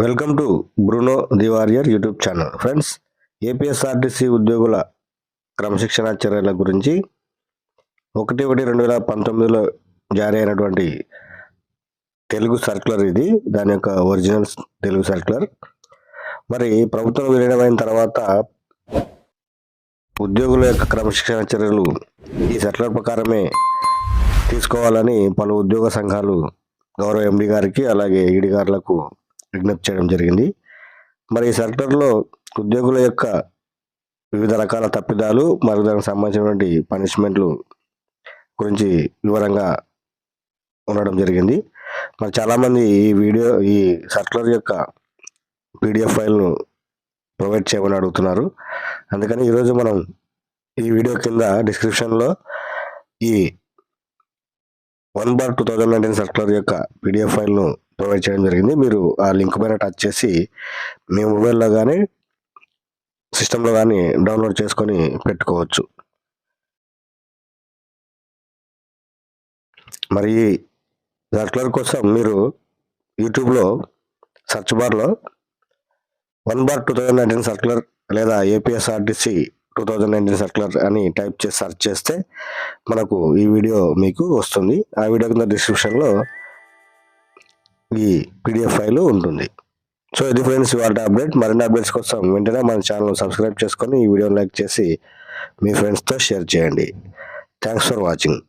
Welcome to Bruno the warrior YouTube channel. Friends APSRTC ఉద్యోగుల క్రమశిక్షణా చర్యల గురించి ఒకటి ఒకటి రెండు వేల పంతొమ్మిదిలో జారీ అయినటువంటి తెలుగు సర్క్యులర్ ఇది. దాని యొక్క ఒరిజినల్ తెలుగు సర్క్యులర్. మరి ప్రభుత్వం విలీనమైన తర్వాత ఉద్యోగుల యొక్క క్రమశిక్షణ చర్యలు ఈ సర్క్యులర్ ప్రకారమే తీసుకోవాలని పలు ఉద్యోగ సంఘాలు గౌరవ ఎండి గారికి అలాగే ఈడి గారులకు విజ్ఞప్తి చేయడం జరిగింది. మరి ఈ సెక్టర్లో ఉద్యోగుల యొక్క వివిధ రకాల తప్పిదాలు మరియు దానికి సంబంధించినటువంటి పనిష్మెంట్లు గురించి వివరంగా ఉండడం జరిగింది. మరి చాలామంది ఈ వీడియో ఈ సర్క్యులర్ యొక్క పీడిఎఫ్ ఫైల్ను ప్రొవైడ్ చేయమని అడుగుతున్నారు. అందుకని ఈరోజు మనం ఈ వీడియో కింద డిస్క్రిప్షన్లో ఈ one bar two thousand nineteen circular యొక్క పీడిఎఫ్ ఫైల్ను ప్రొవైడ్ చేయడం జరిగింది. మీరు ఆ లింక్ పైన టచ్ చేసి మీ మొబైల్లో కానీ సిస్టంలో కానీ డౌన్లోడ్ చేసుకొని పెట్టుకోవచ్చు. మరి సర్క్యులర్ కోసం మీరు యూట్యూబ్లో సెర్చ్ బార్లో one bar two thousand nineteen circular లేదా APSRTC two thousand nineteen circular అని టైప్ చేసి సెర్చ్ చేస్తే మనకు ఈ వీడియో మీకు వస్తుంది. ఆ వీడియో కింద డిస్క్రిప్షన్లో ఈ పీడిఎఫ్ ఫైల్ ఉంటుంది. సో ఇది ఫ్రెండ్స్ ఇవాళ అప్డేట్ మరిన్ని అప్డేట్స్ కోసం వెంటనే మన ఛానల్ సబ్స్క్రైబ్ చేసుకొని ఈ వీడియోని లైక్ చేసి మీ ఫ్రెండ్స్తో షేర్ చేయండి. Thanks for watching